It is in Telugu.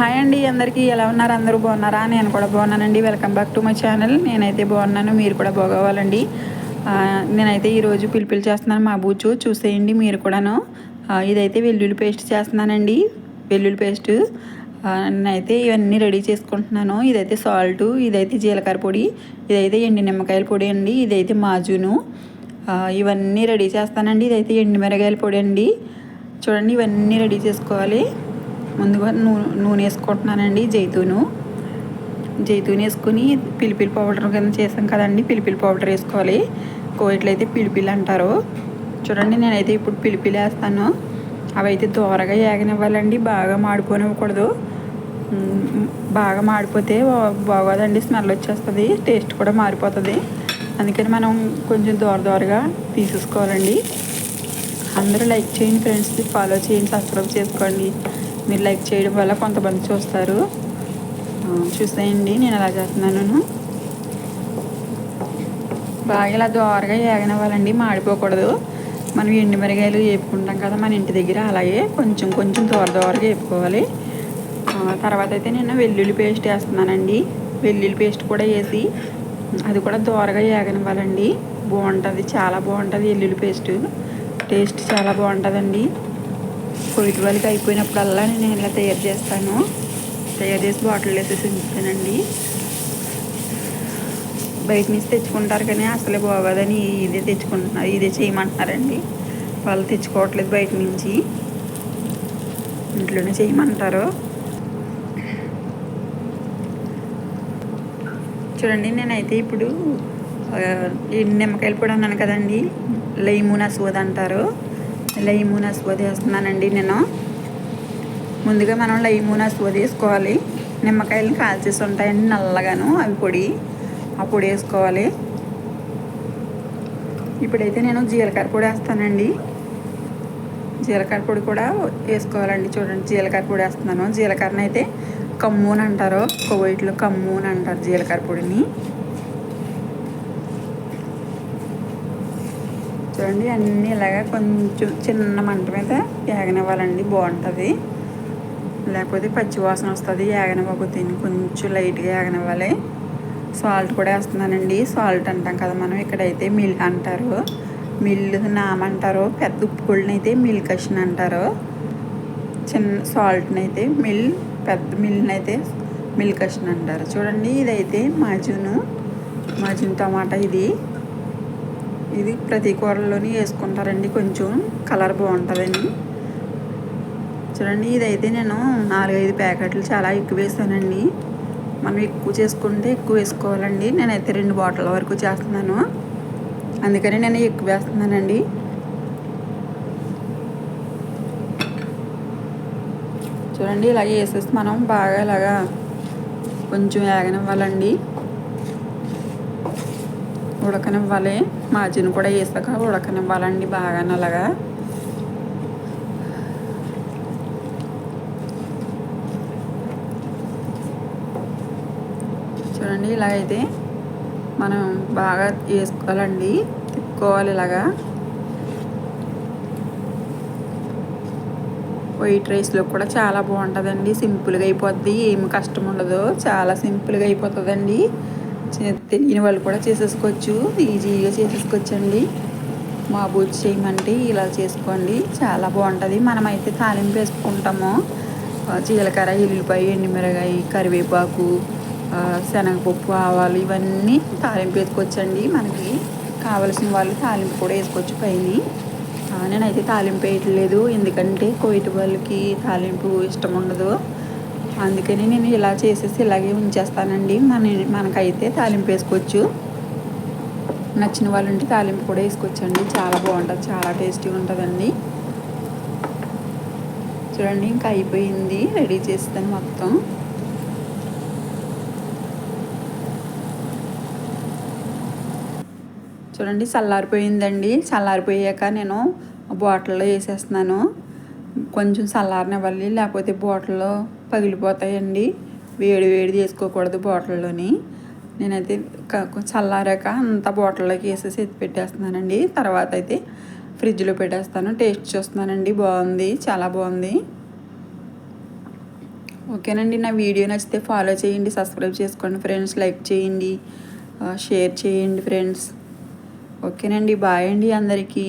హాయ్ అండి అందరికీ ఎలా ఉన్నారు? అందరూ బాగున్నారా? నేను కూడా బాగున్నానండి. Welcome back to my channel నేనైతే బాగున్నాను మీరు కూడా బాగోవాలండి. నేనైతే ఈరోజు పిలిపిలి చేస్తున్నాను మా బూచు. చూసేయండి మీరు కూడాను. ఇదైతే వెల్లుల్లి పేస్ట్ చేస్తున్నానండి. వెల్లుల్లి పేస్ట్. నేనైతే ఇవన్నీ రెడీ చేసుకుంటున్నాను. ఇదైతే సాల్ట్ ఇదైతే జీలకర్ర పొడి ఇదైతే ఎండి నిమ్మకాయల పొడి అండి ఇదైతే మాజును. ఇవన్నీ రెడీ చేస్తానండి. ఇదైతే ఎండి మిరగాయల పొడి అండి. చూడండి ఇవన్నీ రెడీ చేసుకోవాలి. ముందుగా నూనె నూనె వేసుకుంటున్నానండి జైతూను. జైతూన్ వేసుకుని పిలిపిలి పౌడర్ కింద చేసాం కదండి పిలిపిలి పౌడర్ వేసుకోవాలి. కోయిట్లయితే పిలిపిలి అంటారు. చూడండి నేనైతే ఇప్పుడు పిలిపిలి వేస్తాను. అవి అయితే దూరగా ఏగనివ్వాలండి బాగా మాడిపోనివ్వకూడదు. బాగా మాడిపోతే బాగోదండి స్మెల్ వచ్చేస్తుంది టేస్ట్ కూడా మారిపోతుంది. అందుకని మనం కొంచెం దూర దూరగా తీసేసుకోవాలండి. అందరూ లైక్ చేయండి ఫ్రెండ్స్ ఫాలో చేయండి సబ్స్క్రైబ్ చేసుకోండి. మీరు లైక్ చేయడం వల్ల కొంతమంది చూస్తారు. చూసేయండి నేను అలా చేస్తున్నాను. బాగా ఇలా దోరగా ఏగనివ్వాలండి మాడిపోకూడదు. మనం ఎండు మిరగాయలు వేపుకుంటాం కదా మన ఇంటి దగ్గర అలాగే కొంచెం కొంచెం దోర దోరగా వేపుకోవాలి. తర్వాత అయితే నేను వెల్లుల్లి పేస్ట్ వేస్తున్నానండి. వెల్లుల్లి పేస్ట్ కూడా వేసి అది కూడా దోరగా ఏగనివ్వాలండి. బాగుంటుంది చాలా బాగుంటుంది వెల్లుల్లి పేస్ట్. టేస్ట్ చాలా బాగుంటుందండి. కోవిడ్ వాళ్ళకి అయిపోయినప్పుడల్లా నేను ఇలా తయారు చేస్తాను. తయారు చేసి బాటిల్ వేసేసి ఉంచుతానండి. బయట నుంచి తెచ్చుకుంటారు కానీ అసలే బాగోదని ఇదే తెచ్చుకుంటున్నారు ఇదే చేయమంటున్నారండి. వాళ్ళు తెచ్చుకోవట్లేదు బయట నుంచి. ఇంట్లోనే చేయమంటారు. చూడండి నేనైతే ఇప్పుడు నిమ్మకాయలు పొడి అన్నాను కదండి లైమునా అస్వద్ అంటారు. లైమూన్ అస్వద్ వేస్తున్నానండి నేను. ముందుగా మనం లైమూన్ అస్వద్ వేసుకోవాలి. నిమ్మకాయలు కాల్చేసి ఉంటాయండి నల్లగాను అవి పొడి. ఆ పొడి వేసుకోవాలి. ఇప్పుడైతే నేను జీలకర్ర పొడి వేస్తానండి. జీలకర్ర పొడి కూడా వేసుకోవాలండి చూడండి. జీలకర్ర పొడి వేస్తున్నాను. జీలకర్రని అయితే అని అంటారు. కొవ్విట్లో కమ్ము అని అంటారు జీలకర్ర పొడిని. చూడండి అన్నీ ఇలాగా కొంచెం చిన్న మంట మీద ఏగనివ్వాలండి బాగుంటుంది. లేకపోతే పచ్చి వాసన వస్తుంది ఏగనివ్వకపోతే కొంచెం లైట్గా ఏగనివ్వాలి. సాల్ట్ కూడా వేస్తున్నానండి. సాల్ట్ అంటాం కదా మనం ఇక్కడైతే మిల్ అంటారు. మిల్ నామంటారు పెద్ద ఉప్పు గుళ్ళని అయితే మిల్ కషన్ అంటారు. చిన్న సాల్ట్ని అయితే మిల్ పెద్ద మిల్ని అయితే మిల్ కషన్ అంటారు. చూడండి ఇదైతే మాజును మాజున్ టమాటా ఇది. ఇది ప్రతి కూరల్లోని వేసుకుంటారండి. కొంచెం కలర్ బాగుంటుందండి. చూడండి ఇదైతే నేను నాలుగైదు ప్యాకెట్లు చాలా ఎక్కువ వేసానండి. మనం ఎక్కువ చేసుకుంటే ఎక్కువ వేసుకోవాలండి. నేనైతే రెండు బాటిల్ వరకు చేస్తున్నాను. అందుకని నేను ఎక్కువ వేస్తున్నానండి. చూడండి ఇలా వేసేసి మనం బాగా ఇలాగా కొంచెం వేగనివ్వాలండి. ఉడకనివ్వాలి. మాజిన్ కూడా వేసాక ఉడకనివ్వాలండి బాగా అలాగా. చూడండి ఇలా అయితే మనం బాగా వేసుకోవాలండి. తిప్పుకోవాలి ఇలాగా. వైట్ రైస్లో కూడా చాలా బాగుంటుందండి. సింపుల్గా అయిపోద్ది. ఏమి కష్టం ఉండదు. చాలా సింపుల్గా అయిపోతుందండి. తెలియని వాళ్ళు కూడా చేసేసుకోవచ్చు. ఈజీగా చేసేసుకోవచ్చండి. మా బూచి చేయమంటే ఇలా చేసుకోండి. చాలా బాగుంటుంది. మనమైతే తాలింపు వేసుకుంటాము. జీలకర్ర ఎల్లిపాయ ఎండుమిరగాయ కరివేపాకు శనగపప్పు ఆవాలు ఇవన్నీ తాలింపు వేసుకోవచ్చండి. మనకి కావలసిన వాళ్ళు తాలింపు కూడా వేసుకోవచ్చు పైన. నేనైతే తాలింపు వేయట్లేదు. ఎందుకంటే కోయిటి వాళ్ళకి తాలింపు ఇష్టం ఉండదు. అందుకని నేను ఇలా చేసేసి ఇలాగే ఉంచేస్తానండి. మన మనకైతే తాలింపు వేసుకోవచ్చు. నచ్చిన వాళ్ళు ఉంటే తాలింపు కూడా వేసుకోవచ్చండి. చాలా బాగుంటుంది. చాలా టేస్టీగా ఉంటుందండి. చూడండి ఇంకా అయిపోయింది. రెడీ చేస్తాను మొత్తం. చూడండి చల్లారిపోయిందండి. చల్లారిపోయాక నేను బాటిల్లో వేసేస్తున్నాను. కొంచెం చల్లారనివ్వాలి లేకపోతే బాటిల్లో పగిలిపోతాయండి. వేడి వేడి చేసుకోకూడదు బాటిల్లోని. నేనైతే చల్లారాక అంత బాటిల్లోకి వేసేసి ఎత్తి పెట్టేస్తున్నానండి. తర్వాత అయితే ఫ్రిడ్జ్లో పెట్టేస్తాను. టేస్ట్ చూస్తున్నానండి. బాగుంది? చాలా బాగుంది. ఓకేనండి. నా వీడియో నచ్చితే ఫాలో చేయండి సబ్స్క్రైబ్ చేసుకోండి ఫ్రెండ్స్. లైక్ చేయండి షేర్ చేయండి ఫ్రెండ్స్. ఓకేనండి. బాయ్ అండి అందరికీ.